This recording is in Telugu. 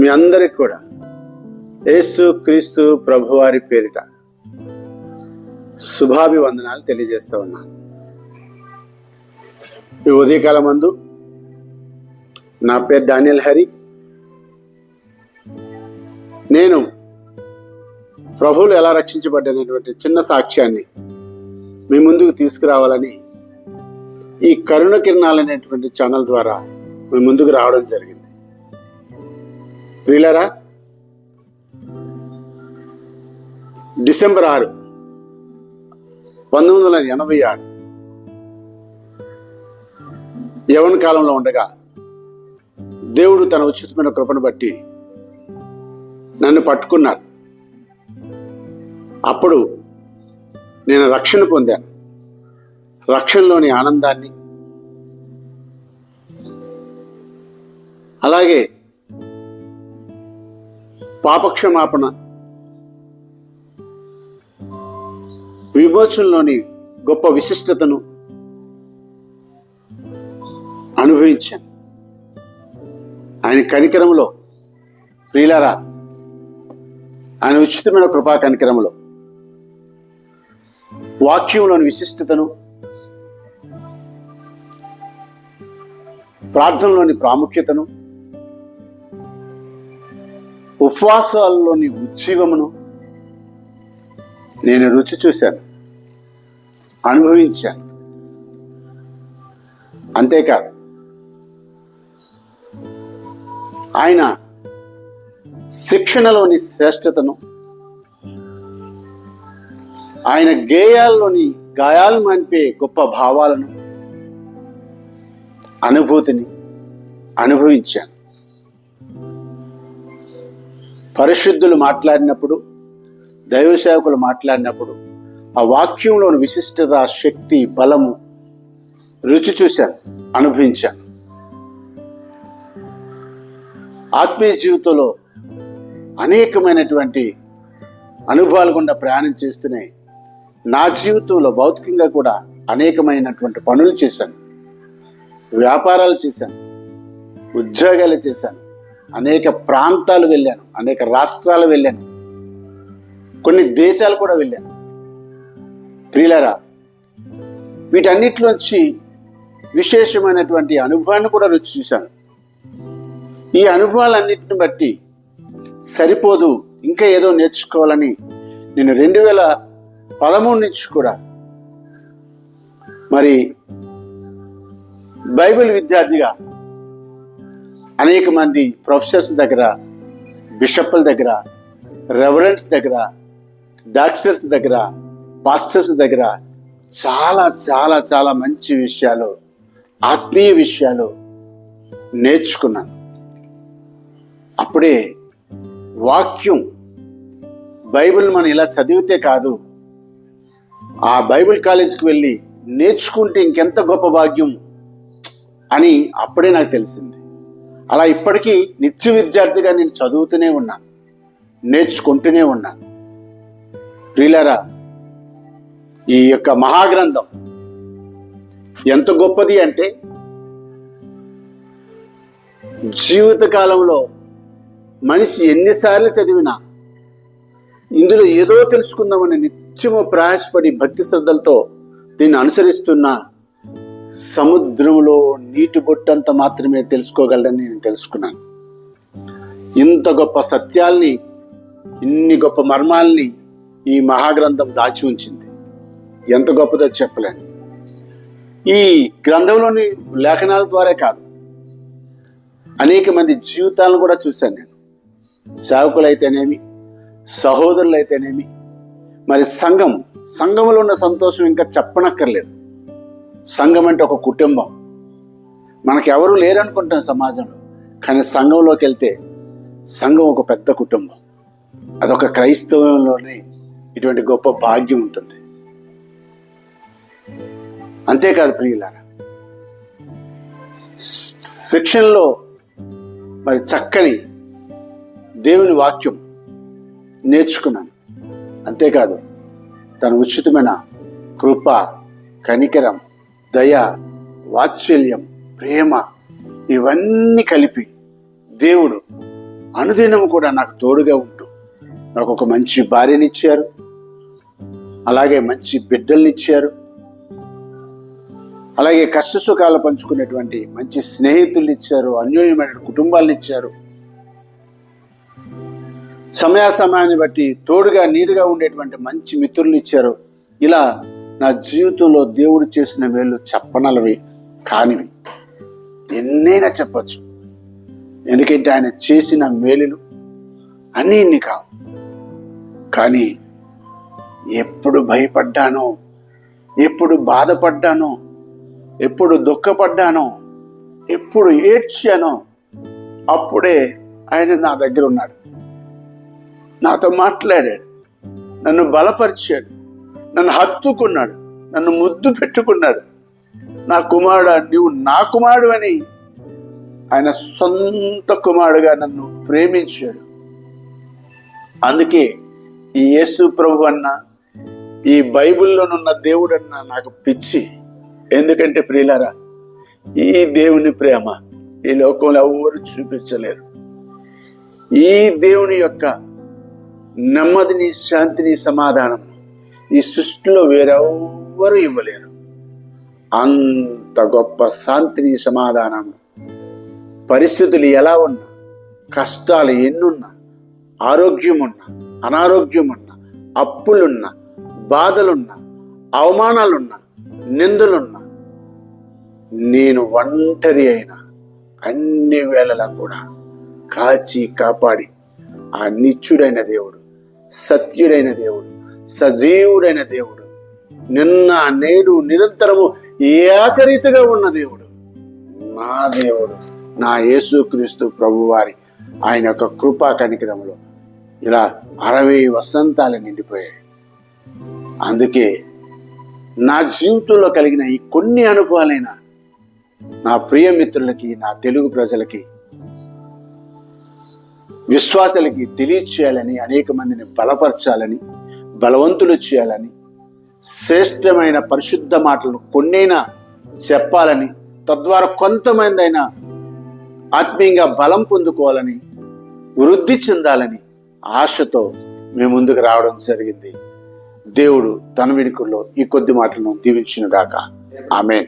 మీ అందరికి కూడా. ఏసు క్రీస్తు ప్రభువారి పేరిట శుభాభివందనాలు తెలియజేస్తూ ఉన్నాను. ఈ ఉదయకాలం మందు నా పేరు డానియల్ హరి. నేను ప్రభువులు ఎలా రక్షించబడ్డనేటువంటి చిన్న సాక్ష్యాన్ని మీ ముందుకు తీసుకురావాలని ఈ కరుణ కిరణాలు అనేటువంటి ఛానల్ ద్వారా మీ ముందుకు రావడం జరిగింది. ప్రియులరా డిసెంబర్ ఆరు పంతొమ్మిది వందల ఎనభై ఆరు. యవన కాలంలో ఉండగా దేవుడు తన ఉచితమైన కృపను బట్టి నన్ను పట్టుకున్నారు. అప్పుడు నేను రక్షణ పొందాను. రక్షణలోని ఆనందాన్ని అలాగే పాపక్షమాపణ. విమోచనలోని గొప్ప విశిష్టతను అనుభవించాను. ఆయన కనికరములో ప్రియులారా ఆయన ఉచితమైన కృపా కనికరములో వాక్యంలోని విశిష్టతను ప్రార్థనలోని ప్రాముఖ్యతను ఉపవాసాల్లోని ఉజ్జీవమును నేను రుచి చూశాను అనుభవించాను. అంతేకాదు ఆయన శిక్షణలోని శ్రేష్టతను ఆయన గేయాల్లోని గాయాలు మంపే గొప్ప భావాలను అనుభూతిని అనుభవించాను. పరిశుద్ధులు మాట్లాడినప్పుడు దైవ సేవకులు మాట్లాడినప్పుడు ఆ వాక్యంలోని విశిష్టత శక్తి బలము రుచి చూశాను అనుభవించాను. ఆత్మీయ జీవితంలో అనేకమైనటువంటి అనుభవాలు గుండా ప్రయాణం చేస్తూనే నా జీవితంలో భౌతికంగా కూడా అనేకమైనటువంటి పనులు చేశాను. వ్యాపారాలు చేశాను. ఉద్యోగాలు చేశాను. అనేక ప్రాంతాలు వెళ్ళాను అనేక రాష్ట్రాలు వెళ్ళాను కొన్ని దేశాలు కూడా వెళ్ళాను. ప్రియులరా వీటన్నిటిలోంచి విశేషమైనటువంటి అనుభవాన్ని కూడా రుచి చూశాను. ఈ అనుభవాలన్నిటిని బట్టి సరిపోదు ఇంకా ఏదో నేర్చుకోవాలని నేను రెండు వేల పదమూడు నుంచి కూడా మరి బైబిల్ విద్యార్థిగా అనేక మంది ప్రొఫెసర్స్ దగ్గర బిషప్ల దగ్గర రెవరెంట్స్ దగ్గర డాక్టర్స్ దగ్గర పాస్టర్స్ దగ్గర చాలా చాలా చాలా మంచి విషయాలు ఆత్మీయ విషయాలు నేర్చుకున్నాను. అప్పుడే వాక్యం బైబిల్ మనం ఇలా చదివితే కాదు ఆ బైబిల్ కాలేజీకి వెళ్ళి నేర్చుకుంటే ఇంకెంత గొప్ప భాగ్యం అని అప్పుడే నాకు తెలిసింది. అలా ఇప్పటికీ నిత్య విద్యార్థిగా నేను చదువుతూనే ఉన్నాను నేర్చుకుంటూనే ఉన్నాను ప్రియులరా ఈ యొక్క మహాగ్రంథం ఎంత గొప్పది అంటే జీవిత కాలంలో మనిషి ఎన్నిసార్లు చదివినా ఇందులో ఏదో తెలుసుకుందామని నిత్యము ప్రయాసపడి భక్తి శ్రద్ధలతో దీన్ని అనుసరిస్తున్న సముద్రంలో నీటి బొట్టంత మాత్రమే తెలుసుకోగలరని నేను తెలుసుకున్నాను. ఇంత గొప్ప సత్యాల్ని ఇన్ని గొప్ప మర్మాల్ని ఈ మహాగ్రంథం దాచి ఉంచింది. ఎంత గొప్పదో చెప్పలేను. ఈ గ్రంథంలోని లేఖనాల ద్వారా కాదు అనేక మంది జీవితాలను కూడా చూశాను నేను. సేవకులైతేనేమి సహోదరులైతేనేమి మరి సంఘం సంఘంలో ఉన్న సంతోషం ఇంకా చెప్పనక్కర్లేదు. సంఘం అంటే ఒక కుటుంబం. మనకెవరూ లేరనుకుంటాం సమాజంలో కానీ సంఘంలోకి వెళ్తే సంఘం ఒక పెద్ద కుటుంబం. అదొక క్రైస్తవంలోనే ఇటువంటి గొప్ప భాగ్యం ఉంటుంది. అంతేకాదు ప్రియులారా శిక్షణలో మరి చక్కని దేవుని వాక్యం నేర్చుకున్నాను. అంతేకాదు తన ఉచితమైన కృప కనికరం దయ వాత్సల్యం ప్రేమ ఇవన్నీ కలిపి దేవుడు అనుదినం కూడా నాకు తోడుగా ఉంటూ నాకు ఒక మంచి భార్యనిచ్చారు అలాగే మంచి బిడ్డల్ని ఇచ్చారు. అలాగే కష్ట సుఖాలు పంచుకునేటువంటి మంచి స్నేహితులు ఇచ్చారు అన్యోన్యమైన కుటుంబాలను ఇచ్చారు. సమయాసమయాన్ని బట్టి తోడుగా నీడుగా ఉండేటువంటి మంచి మిత్రులు ఇచ్చారు. ఇలా నా జీవితంలో దేవుడు చేసిన మేలు చెప్పనలవి కానివి. ఎన్నైనా చెప్పచ్చు. ఎందుకంటే ఆయన చేసిన మేలులు అన్నీ ఇన్ని కావు. కానీ ఎప్పుడు భయపడ్డానో ఎప్పుడు బాధపడ్డానో ఎప్పుడు దుఃఖపడ్డానో ఎప్పుడు ఏడ్చానో అప్పుడే ఆయన నా దగ్గర ఉన్నాడు. నాతో మాట్లాడాడు. నన్ను బలపరిచాడు. నన్ను హత్తుకున్నాడు నన్ను ముద్దు పెట్టుకున్నాడు. నా కుమారుడు నీవు నా కుమారుడు అని ఆయన సొంత కుమారుడుగా నన్ను ప్రేమించాడు. అందుకే ఈ యేసు ప్రభు అన్న ఈ బైబిల్లోనున్న దేవుడన్న నాకు పిచ్చి. ఎందుకంటే ప్రియులారా ఈ దేవుని ప్రేమ ఈ లోకంలో ఎవరు చూపించలేరు. ఈ దేవుని యొక్క నెమ్మదిని శాంతిని సమాధానం ఈ సృష్టిలో వేరెవ్వరు ఇవ్వలేరు. అంత గొప్ప శాంతిని సమాధానం పరిస్థితులు ఎలా ఉన్నా కష్టాలు ఎన్నున్నా ఆరోగ్యం అనారోగ్యమున్నా అనారోగ్యం అప్పులున్నా బాధలున్నా అవమానాలున్నా నిందలున్నా నేను ఒంటరి అయినా అన్ని వేళలా కూడా కాచి కాపాడి ఆ నిత్యుడైన దేవుడు సత్యుడైన దేవుడు సజీవుడైన దేవుడు. నిన్న నేడు నిరంతరము ఏకరీతిగా ఉన్న దేవుడు. నా దేవుడు నా యేసుక్రీస్తు ప్రభువారి ఆయన యొక్క కృపా కనికరంలో ఇలా అరవై వసంతాలు నిండిపోయాయి. అందుకే నా జీవితంలో కలిగిన ఈ కొన్ని అనుభవాలైన నా ప్రియమిత్రులకి నా తెలుగు ప్రజలకి విశ్వాసాలకి తెలియచేయాలని అనేక మందిని బలపరచాలని బలవంతులు చేయాలని శ్రేష్టమైన పరిశుద్ధ మాటలను కొన్నైనా చెప్పాలని తద్వారా కొంతమంది అయినా ఆత్మీయంగా బలం పొందుకోవాలని వృద్ధి చెందాలని ఆశతో మేము ముందుకు రావడం జరిగింది. దేవుడు తన వెనుకల్లో ఈ కొద్ది మాటలను దీవించిన గాక ఆమెన్.